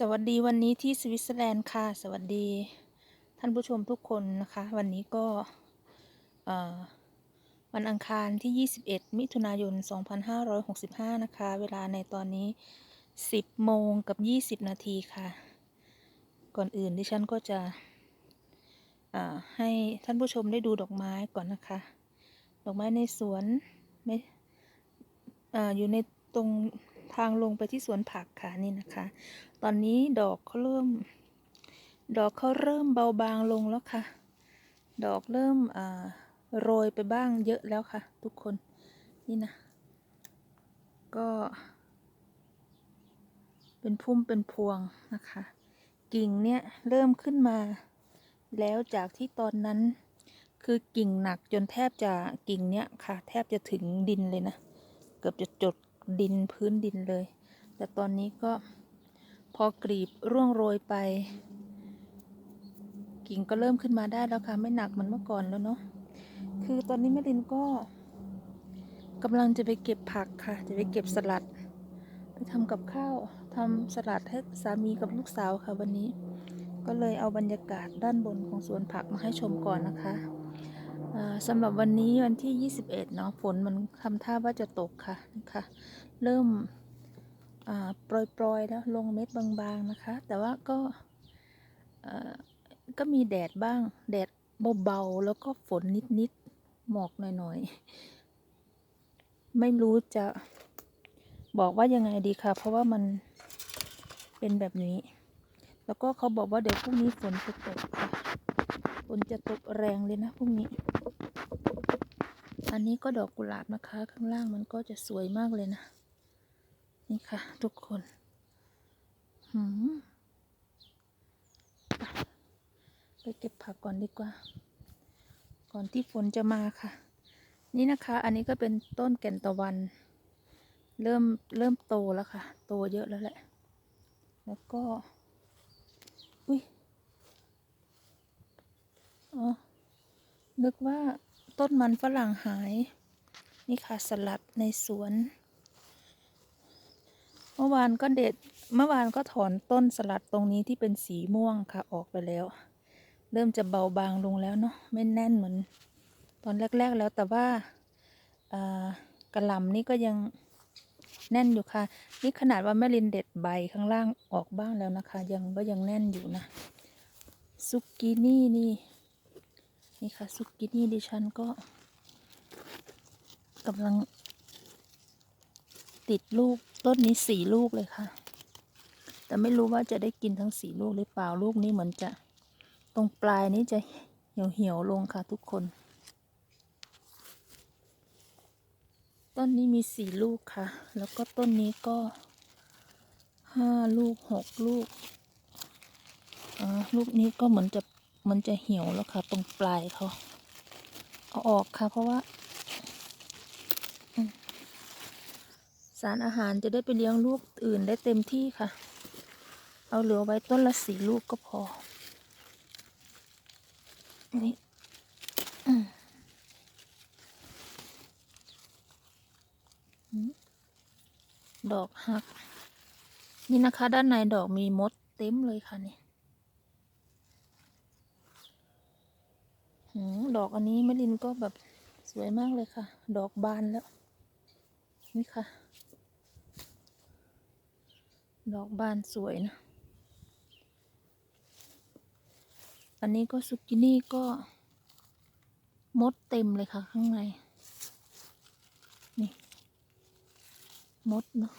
สวัสดีวันนี้ที่สวิตเซอร์แลนด์ค่ะ สวัสดีท่านผู้ชมทุกคนนะคะ วันนี้ก็วันอังคารที่ 21 มิถุนายน 2565 นะคะ เวลาในตอนนี้ 10 โมงกับ 20 นาทีค่ะ ก่อนอื่นดิฉันก็จะให้ท่านผู้ชมได้ดูดอกไม้ก่อนนะคะ ดอกไม้ในสวนไม่ออยู่ในตรง ทางลงไปที่สวนผักค่ะนี่นะคะ ตอนนี้ดอกเขาเริ่ม ดอกเขาเริ่มเบาบางลงแล้วค่ะ ดอกเริ่มโรยไปบ้างเยอะแล้วค่ะ ทุกคนนี่นะ ก็ เป็นพุ่มเป็นพวงนะคะ กิ่งเนี่ยเริ่มขึ้นมา แล้วจากที่ตอนนั้นคือกิ่งหนักจนแทบจะกิ่งเนี้ยค่ะ แทบจะถึงดินเลยนะ เกือบจะจด ดินพื้นดินเลย แต่ตอนนี้ก็พอกรีบร่วงโรยไป กิ่งก็เริ่มขึ้นมาได้แล้วค่ะ ไม่หนักเหมือนเมื่อก่อนแล้วเนาะคือตอนนี้แม่ลินก็กำลังจะไปเก็บผักค่ะ จะไปเก็บสลัด ไปทำกับข้าวทำสลัดให้สามีกับลูกสาวค่ะวันนี้ ก็เลยเอาบรรยากาศด้านบนของสวนผักมาให้ชมก่อนนะคะ สำหรับวันนี้วันที่ 21 เนาะฝนมันทำท่าว่าจะตกค่ะนะคะเริ่มอ่าโปรยๆแล้วลงเม็ดบางๆนะคะ แต่ว่าก็ก็มีแดดบ้าง แดดเบาๆแล้วก็ฝนนิดๆหมอกหน่อยๆ ไม่รู้จะบอกว่ายังไงดีค่ะ เพราะว่ามันเป็นแบบนี้ แล้วก็เขาบอกว่าเดี๋ยวพรุ่งนี้ฝนจะตกค่ะฝนจะตกแรงเลยนะพรุ่งนี้ อันนี้ก็ดอกกุหลาบนะคะ ข้างล่างมันก็จะสวยมากเลยนะ นี่ค่ะ ทุกคนหืมไปเก็บผักก่อนดีกว่า ก่อนที่ฝนจะมาค่ะ นี่นะคะ อันนี้ก็เป็นต้นแก่นตะวัน เริ่มเริ่มโตแล้วค่ะ โตเยอะแล้วแหละ แล้วก็ อุ้ย อ๋อ นึกว่า ต้นมันฝรั่งหาย นี่ค่ะสลัดในสวน เมื่อวานก็เด็ด เมื่อวานก็ถอนต้นสลัดตรงนี้ที่เป็นสีม่วงค่ะออกไปแล้ว เริ่มจะเบาบางลงแล้วเนาะไม่แน่นเหมือน ตอนแรก ๆแล้วแต่ว่ากระลำนี่ก็ยังแน่นอยู่ค่ะ นี่ขนาดว่าแม่ลินเด็ดใบข้างล่างออกบ้างแล้วนะคะ ยังก็ยังแน่นอยู่นะ ซุกกินี่นี่ นี่ค่ะซุกินี่ดิฉันก็กำลัง ติดลูกต้นนี้สี่ลูกเลยค่ะ แต่ไม่รู้ว่าจะได้กินทั้งสี่ลูกหรือเปล่าลูกนี้เหมือนจะ ตรงปลายนี้จะเหี่ยวเหี่ยวๆลงค่ะทุกคน ต้นนี้มีสี่ลูกค่ะ แล้วก็ต้นนี้ก็ห้าลูกหกลูกอ่าลูกนี้ก็เหมือนจะ มันจะเหี่ยวแล้วค่ะ ตรงปลายเขาเอาออกค่ะ เพราะว่า สารอาหารจะได้ไปเลี้ยงลูกอื่นได้เต็มที่ค่ะ เอาเหลือไว้ต้นละสี่ลูกก็พอ นี่ดอกหัก นี่นะคะ ด้านในดอกมีมดเต็มเลยค่ะนี่หืม ดอกอันนี้แมลินก็แบบสวยมากเลยค่ะ ดอกบานแล้ว นี่ค่ะ ดอกบานสวยนะ อันนี้ก็ซุกินี่ก็มดเต็มเลยค่ะ ข้างใน นี่ มดเนาะ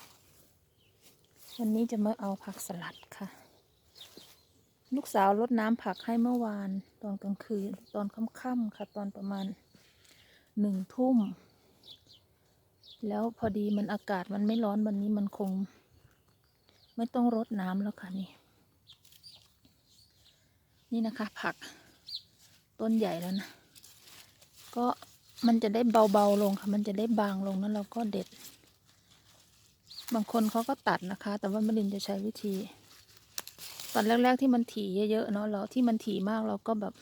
วันนี้จะมาเอาผักสลัด ลูกสาวรดน้ำผักให้เมื่อวาน ตอนกลางคืน ตอนค่ำๆค่ะ ตอนประมาณหนึ่งทุ่ม แล้วพอดีมันอากาศมันไม่ร้อนวันนี้มันคง ไม่ต้องรดน้ำแล้วค่ะนี่ นี่นะคะ ผักต้นใหญ่แล้วนะ ก็มันจะได้เบาๆลงค่ะ มันจะได้บางลงแล้วเราก็เด็ด บางคนเขาก็ตัดนะคะ แต่ว่ามะลินจะใช้วิธี ตอนแรก ๆ ที่มันถี่เยอะๆเนาะเราที่มันถี่มากเราก็แบบ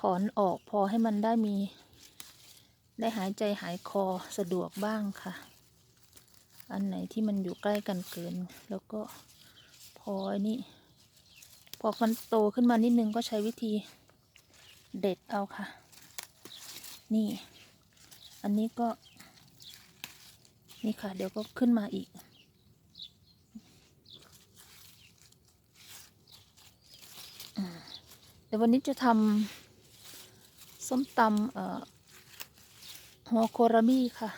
ถอนออกพอให้มันได้มี ได้หายใจหายคอสะดวกบ้างค่ะ อันไหนที่มันอยู่ใกล้กันเกิน แล้วก็พออันนี้พอมันโตขึ้นมานิดนึงก็ใช้วิธีเด็ดเอาค่ะ นี่ อันนี้ก็ นี่ค่ะ เดี๋ยวก็ขึ้นมาอีก อืมเดี๋ยววันนี้จะทำส้มตำเอ่อหัวโคราบี้ค่ะ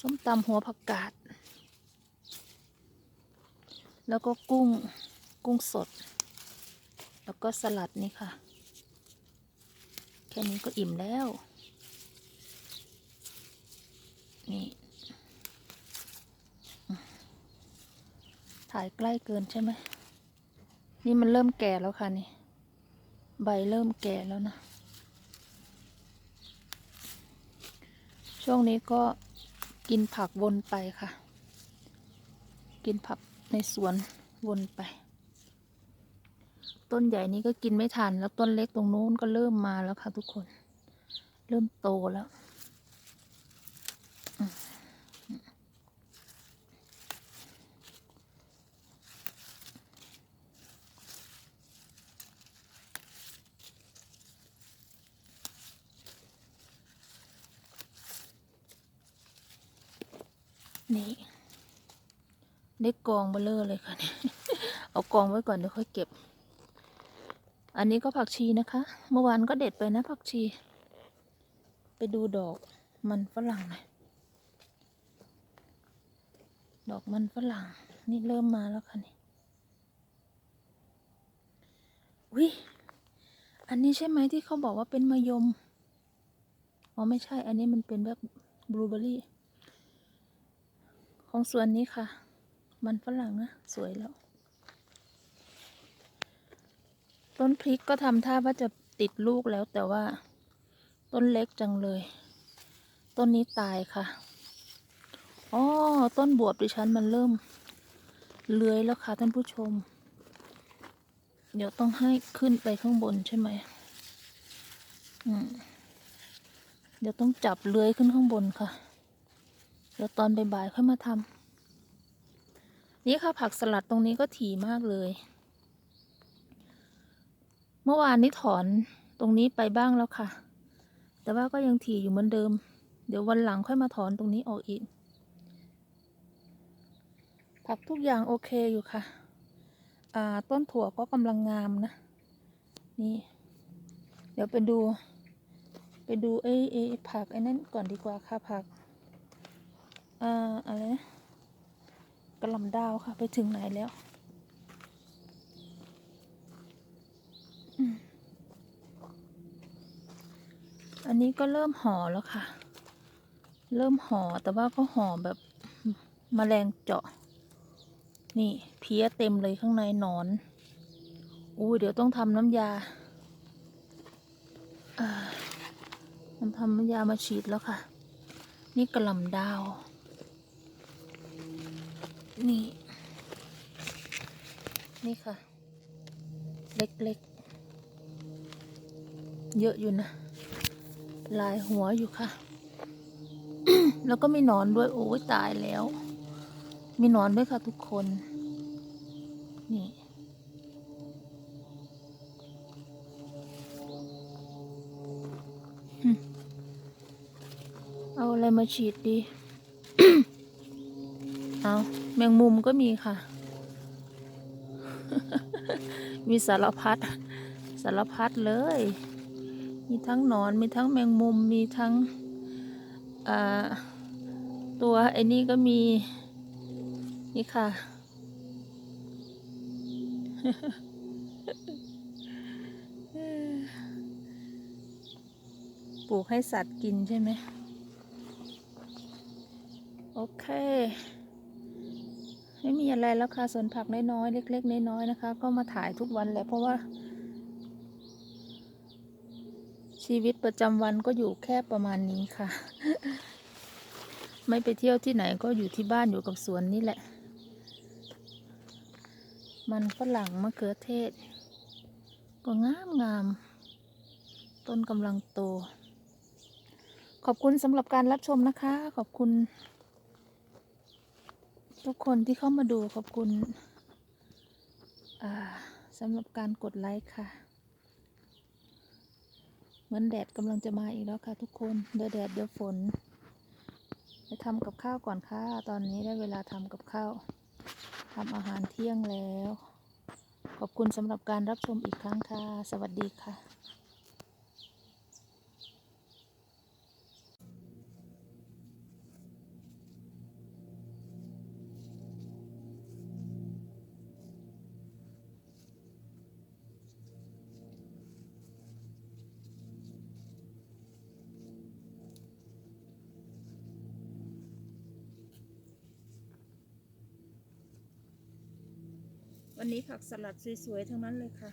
ส้มตำหัวผักกาด แล้วก็กุ้งกุ้งสด แล้วก็สลัดนี่ค่ะ แค่นี้ก็อิ่มแล้ว นี่ ถ่ายใกล้เกินใช่ไหม นี่มันเริ่มแก่แล้วค่ะนี่ ใบเริ่มแก่แล้วนะ ช่วงนี้ก็กินผักวนไปค่ะ กินผักในสวนวนไป ต้นใหญ่นี้ก็กินไม่ทัน แล้วต้นเล็กตรงนู้นก็เริ่มมาแล้วค่ะทุกคน เริ่มโตแล้ว นี่ได้กองเบลเลอร์เลยค่ะนี่เอากองไว้ก่อนเดี๋ยวค่อยเก็บ อันนี้ก็ผักชีนะคะ เมื่อวานก็เด็ดไปนะผักชี ไปดูดอกมันฝรั่งหน่อยดอกมันฝรั่ง นี่เริ่มมาแล้วค่ะนี่วิอันนี้ใช่ไหมที่เขาบอกว่าเป็นมะยม อ๋อไม่ใช่ อันนี้มันเป็นแบบบลูเบอร์รี่ ของสวนนี้ค่ะ มันฝรั่งนะ สวยแล้ว ต้นพริกก็ทำท่าว่าจะติดลูกแล้วแต่ว่า ต้นเล็กจังเลย ต้นนี้ตายค่ะอ๋อต้นบวบดิฉันมันเริ่ม เลื้อยแล้วค่ะท่านผู้ชม เดี๋ยวต้องให้ขึ้นไปข้างบนใช่ไหมอืมเดี๋ยวต้องจับเลื้อยขึ้นข้างบนค่ะ เดี๋ยวตอนบ่ายๆค่อยมาทำนี่ค่ะผักสลัดตรงนี้ก็ถี่มากเลย เมื่อวานนี้ถอนตรงนี้ไปบ้างแล้วค่ะ แต่ว่าก็ยังถี่อยู่เหมือนเดิม เดี๋ยววันหลังค่อยมาถอนตรงนี้ออกอีก ผักทุกอย่างโอเคอยู่ค่ะ อ่าต้นถั่วก็กำลังงามนะ นี่ เดี๋ยวไปดู ไปดูไอ้ไอ้ผักไอ้นั่นก่อนดีกว่าค่ะผัก อ่าอะไรนะกระหลำดาวค่ะ ไปถึงไหนแล้วอันนี้ก็เริ่มห่อแล้วค่ะ เริ่มห่อแต่ว่าก็ห่อแบบมแมลงเจาะ นี่เพี้ยเต็มเลยข้างในหนอนอู้เดี๋ยวต้องทำน้ำยาอ่ามันทำน้ำยามาฉีดแล้วค่ะ นี่กระหลำดาว นี่ นี่ค่ะ เล็กๆ เยอะอยู่นะ ลายหัวอยู่ค่ะ แล้วก็มีหนอนด้วย โอ้ยตายแล้ว มีหนอนด้วยค่ะทุกคน นี่เอาอะไรมาฉีดดี เอาแมงมุมก็มีค่ะ มีสารพัดสารพัดเลย มีทั้งหนอน มีทั้งแมงมุม มีทั้งตัวไอ้นี่ก็มี นี่ค่ะ ปลูกให้สัตว์กินใช่ไหม โอเค ไม่มีอะไรแล้วค่ะสวนผักน้อยๆเล็ก ๆ น้อยๆนะคะ ก็มาถ่ายทุกวันแหละเพราะว่า ชีวิตประจำวันก็อยู่แค่ประมาณนี้ค่ะ ไม่ไปเที่ยวที่ไหนก็อยู่ที่บ้านอยู่กับสวนนี่แหละ มันฝรั่งมะเขือเทศ ก็งามงามๆต้นกำลังโต ขอบคุณสำหรับการรับชมนะคะ ขอบคุณ ทุกคนที่เข้ามาดูขอบคุณสำหรับการกดไลค์ค่ะ เหมือนแดดกำลังจะมาอีกแล้วค่ะทุกคน เดี๋ยวแดดเดี๋ยวฝนไปทำกับข้าวก่อนค่ะ ตอนนี้ได้เวลาทำกับข้าวทำอาหารเที่ยงแล้ว ขอบคุณสำหรับการรับชมอีกครั้งค่ะ สวัสดีค่ะ วันนี้ผักสลัดสวยๆทั้งนั้นเลยค่ะ